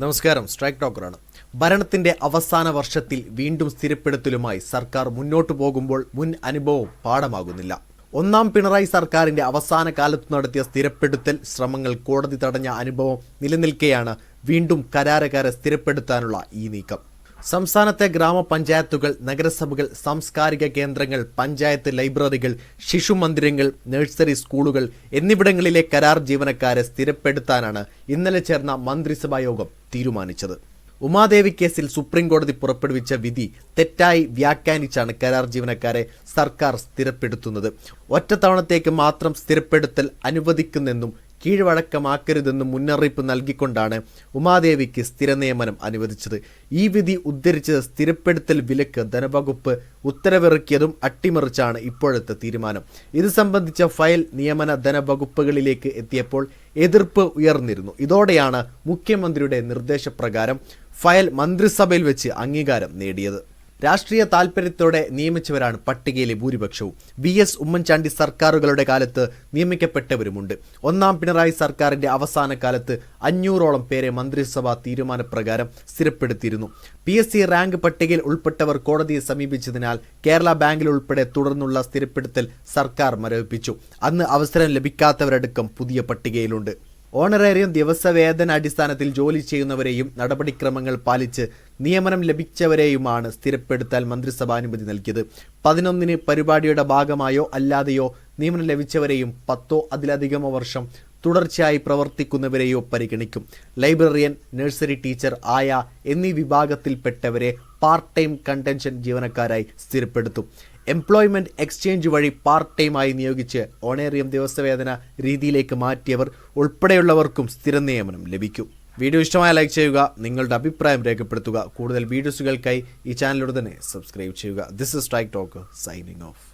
നമസ്കാരം. സ്ട്രൈക്ക് ടോക്കറാണ്. ഭരണത്തിന്റെ അവസാന വർഷത്തിൽ വീണ്ടും സ്ഥിരപ്പെടുത്തലുമായി സർക്കാർ മുന്നോട്ടു പോകുമ്പോൾ മുൻ അനുഭവം പാഠമാകുന്നില്ല. ഒന്നാം പിണറായി സർക്കാരിന്റെ അവസാന കാലത്ത് നടത്തിയ സ്ഥിരപ്പെടുത്തൽ ശ്രമങ്ങൾ കോടതി തടഞ്ഞ അനുഭവം നിലനിൽക്കെയാണ് വീണ്ടും കരാരക്കാരെ സ്ഥിരപ്പെടുത്താനുള്ള ഈ നീക്കം. സംസ്ഥാനത്തെ ഗ്രാമപഞ്ചായത്തുകൾ നഗരസഭകൾ സാംസ്കാരിക കേന്ദ്രങ്ങൾ പഞ്ചായത്ത് ലൈബ്രറികൾ ശിശുമന്ദിരങ്ങൾ നഴ്സറി സ്കൂളുകൾ എന്നിവിടങ്ങളിലെ കരാർ ജീവനക്കാരെ സ്ഥിരപ്പെടുത്താനാണ് ഇന്നലെ ചേർന്ന മന്ത്രിസഭാ യോഗം തീരുമാനിച്ചത്. ഉമാദേവി കേസിൽ സുപ്രീം കോടതി പുറപ്പെടുവിച്ച വിധി തെറ്റായി വ്യാഖ്യാനിച്ചാണ് കരാർ ജീവനക്കാരെ സർക്കാർ സ്ഥിരപ്പെടുത്തുന്നത്. ഒറ്റത്തവണത്തേക്ക് മാത്രം സ്ഥിരപ്പെടുത്തൽ അനുവദിക്കുന്നെന്നും കീഴ്വഴക്കമാക്കരുതെന്നും മുന്നറിയിപ്പ് നൽകിക്കൊണ്ടാണ് ഉമാദേവിക്ക് സ്ഥിര നിയമനം അനുവദിച്ചത്. ഈ വിധി ഉദ്ധരിച്ച് സ്ഥിരപ്പെടുത്തൽ വിലക്ക് ധനവകുപ്പ് ഉത്തരവിറക്കിയതും അട്ടിമറിച്ചാണ് ഇപ്പോഴത്തെ തീരുമാനം. ഇത് സംബന്ധിച്ച ഫയൽ നിയമന ധനവകുപ്പുകളിലേക്ക് എത്തിയപ്പോൾ എതിർപ്പ് ഉയർന്നിരുന്നു. ഇതോടെയാണ് മുഖ്യമന്ത്രിയുടെ നിർദ്ദേശപ്രകാരം ഫയൽ മന്ത്രിസഭയിൽ വെച്ച് അംഗീകാരം നേടിയത്. രാഷ്ട്രീയ താൽപര്യത്തോടെ നിയമിച്ചവരാണ് പട്ടികയിലെ ഭൂരിപക്ഷവും. വി എസ് ഉമ്മൻചാണ്ടി സർക്കാരുകളുടെ കാലത്ത് നിയമിക്കപ്പെട്ടവരുമുണ്ട്. ഒന്നാം പിണറായി സർക്കാരിന്റെ അവസാന കാലത്ത് അഞ്ഞൂറോളം പേരെ മന്ത്രിസഭാ തീരുമാനപ്രകാരം സ്ഥിരപ്പെടുത്തിയിരുന്നു. പി എസ് സി റാങ്ക് പട്ടികയിൽ ഉൾപ്പെട്ടവർ കോടതിയെ സമീപിച്ചതിനാൽ കേരള ബാങ്കിൽ ഉൾപ്പെടെ തുടർന്നുള്ള സ്ഥിരപ്പെടുത്തൽ സർക്കാർ മരവിപ്പിച്ചു. അന്ന് അവസരം ലഭിക്കാത്തവരടക്കം പുതിയ പട്ടികയിലുണ്ട്. ഓണറേറിയം ദിവസവേതന അടിസ്ഥാനത്തിൽ ജോലി ചെയ്യുന്നവരെയും നടപടിക്രമങ്ങൾ പാലിച്ച് നിയമനം ലഭിച്ചവരെയുമാണ് സ്ഥിരപ്പെടുത്താൻ മന്ത്രിസഭ അനുമതി നൽകിയത്. പതിനൊന്നിന് പരിപാടിയുടെ ഭാഗമായോ അല്ലാതെയോ നിയമനം ലഭിച്ചവരെയും പത്തോ അതിലധികമോ വർഷം തുടർച്ചയായി പ്രവർത്തിക്കുന്നവരെയോ പരിഗണിക്കും. ലൈബ്രറിയൻ നഴ്സറി ടീച്ചർ ആയ എന്നീ വിഭാഗത്തിൽപ്പെട്ടവരെ പാർട്ട് ടൈം കണ്ടൻഷൻ ജീവനക്കാരായി സ്ഥിരപ്പെടുത്തും. എംപ്ലോയ്മെന്റ് എക്സ്ചേഞ്ച് വഴി പാർട്ട് ടൈമായി നിയോഗിച്ച് ഓണേറിയം ദിവസവേതന രീതിയിലേക്ക് മാറ്റിയവർ ഉൾപ്പെടെയുള്ളവർക്കും സ്ഥിര നിയമനം ലഭിക്കും. വീഡിയോ ഇഷ്ടമായ ലൈക്ക് ചെയ്യുക നിങ്ങളുടെ അഭിപ്രായം രേഖപ്പെടുത്തുക. കൂടുതൽ വീഡിയോസുകൾക്കായി ഈ ചാനലിലൂടെ തന്നെ സബ്സ്ക്രൈബ് ചെയ്യുക. This is strike talk signing off